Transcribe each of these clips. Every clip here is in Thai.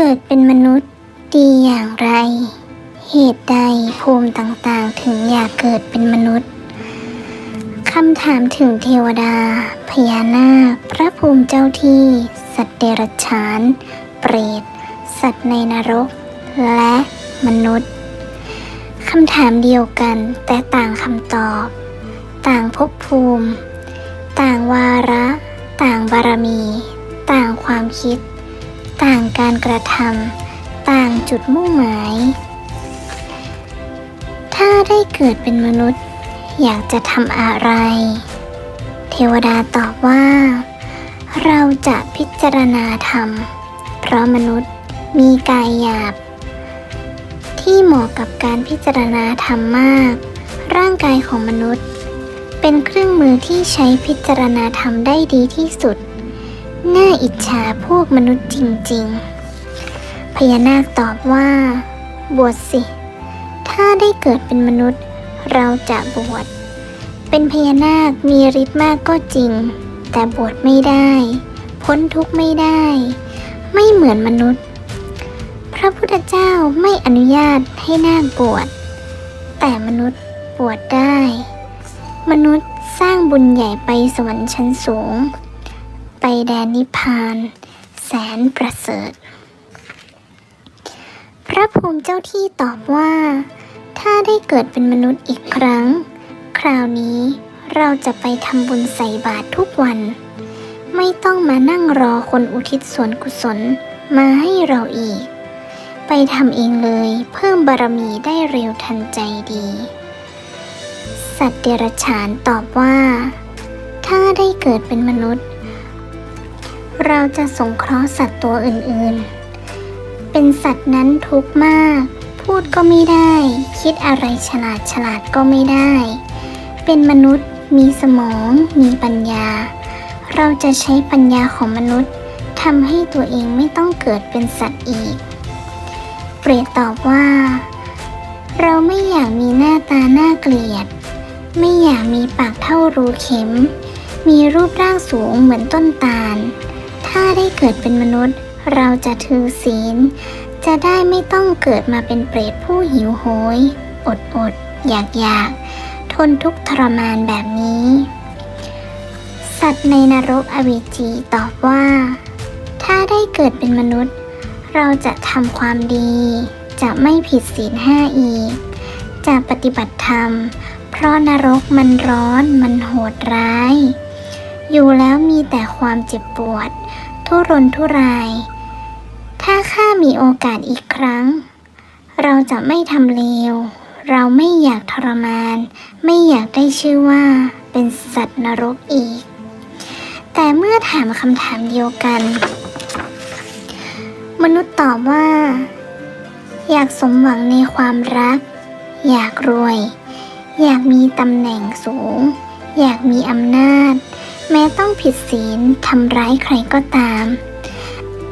เกิดเป็นมนุษย์ดีอย่างไร เหตุใดภูมิต่างๆ ถึงอยากเกิดเป็นมนุษย์คำถามถึงเทวดา พญานาค พระภูมิเจ้าที่ สัตว์เดรัจฉาน เปรต สัตว์ในนรก และมนุษย์คำถามเดียวกันแต่ต่างคำตอบ ต่างภพภูมิ ต่างวาระ ต่างบารมี ต่างความคิด ต่างการกระทำต่างจุดมุ่งหมาย ถ้าได้เกิดเป็นมนุษย์ อยากจะทำอะไร เทวดาตอบว่า เราจะพิจารณาธรรม เพราะมนุษย์มีกายหยาบ ที่เหมาะกับการพิจารณาธรรมมาก ร่างกายของมนุษย์ เป็นเครื่องมือที่ใช้พิจารณาธรรมได้ดีที่สุด น่าอิจฉาพวกมนุษย์จริงๆ พญานาคตอบว่า บวชสิ ถ้าได้เกิดเป็นมนุษย์ เราจะบวช เป็นพญานาคมีฤทธิ์มากก็จริง แต่บวชไม่ได้ พ้นทุกข์ไม่ได้ ไม่เหมือนมนุษย์ พระพุทธเจ้าไม่อนุญาตให้นาคบวช แต่มนุษย์บวชได้ มนุษย์สร้างบุญใหญ่ไปสวรรค์ชั้นสูง แดนนิพพาน แสนประเสริฐ พระภูมิเจ้าที่ตอบว่า ถ้าได้เกิดเป็นมนุษย์อีกครั้ง คราวนี้เราจะไปทำบุญใส่บาตรทุกวัน ไม่ต้องมานั่งรอคนอุทิศส่วนกุศลมาให้เราอีก ไปทำเองเลยเพิ่มบารมีได้เร็วทันใจดี สัตว์เดรัจฉานตอบว่า ถ้าได้เกิดเป็นมนุษย์ เราจะสงเคราะห์สัตว์ตัวอื่นๆ เป็นสัตว์นั้นทุกข์มาก พูดก็ไม่ได้ คิดอะไรฉลาดฉลาดก็ไม่ได้ เป็นมนุษย์มีสมอง มีปัญญา เราจะใช้ปัญญาของมนุษย์ทำให้ตัวเองไม่ต้องเกิดเป็นสัตว์อีก เปรตตอบว่า เราไม่อยากมีหน้าตาหน่าเกลียด ไม่อยากมีปากเท่ารูเข็ม มีรูปร่างสูงเหมือนต้นตาล ถ้าได้เกิดเป็นมนุษย์ เราจะถือศีล จะได้ไม่ต้องเกิดมาเป็นเปรตผู้หิวโหย อดอดอยากอยากทนทุกข์ทรมานแบบนี้ สัตว์ในนรกอเวจีตอบว่า ถ้าได้เกิดเป็นมนุษย์ เราจะทำความดี จะไม่ผิดศีลห้าอีก จะปฏิบัติธรรม เพราะนรกมันร้อนมันโหดร้าย อยู่แล้วมีแต่ความเจ็บปวด ทุรนทุราย ถ้าข้ามีโอกาสอีกครั้ง เราจะไม่ทำเลว เราไม่อยากทรมาน ไม่อยากได้ชื่อว่าเป็นสัตว์นรกอีก แต่เมื่อถามคำถามเดียวกัน มนุษย์ตอบว่า อยากสมหวังในความรัก อยากรวย อยากมีตำแหน่งสูง อยากมีอำนาจ แม้ต้องผิดศีลทำร้ายใครก็ตาม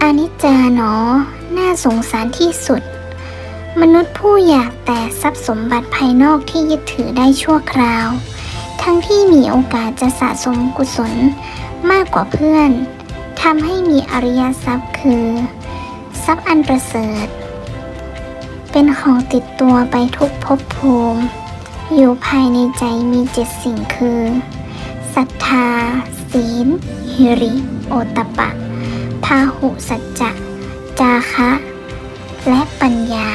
อานิจจาหนอ น่าสงสารที่สุด มนุษย์ผู้อยากแต่ทรัพย์สมบัติภายนอกที่ยึดถือได้ชั่วคราว ทั้งที่มีโอกาสจะสะสมกุศลมากกว่าเพื่อนทำให้มีอริยทรัพย์คือ ทรัพย์อันประเสริฐ เป็นของติดตัวไปทุกภพภูมิ อยู่ภายในใจมีเจ็ดสิ่งคือ ศรัทธา ศีล หิริ โอตตปะ พาหุสัจจะ จาคะ และปัญญา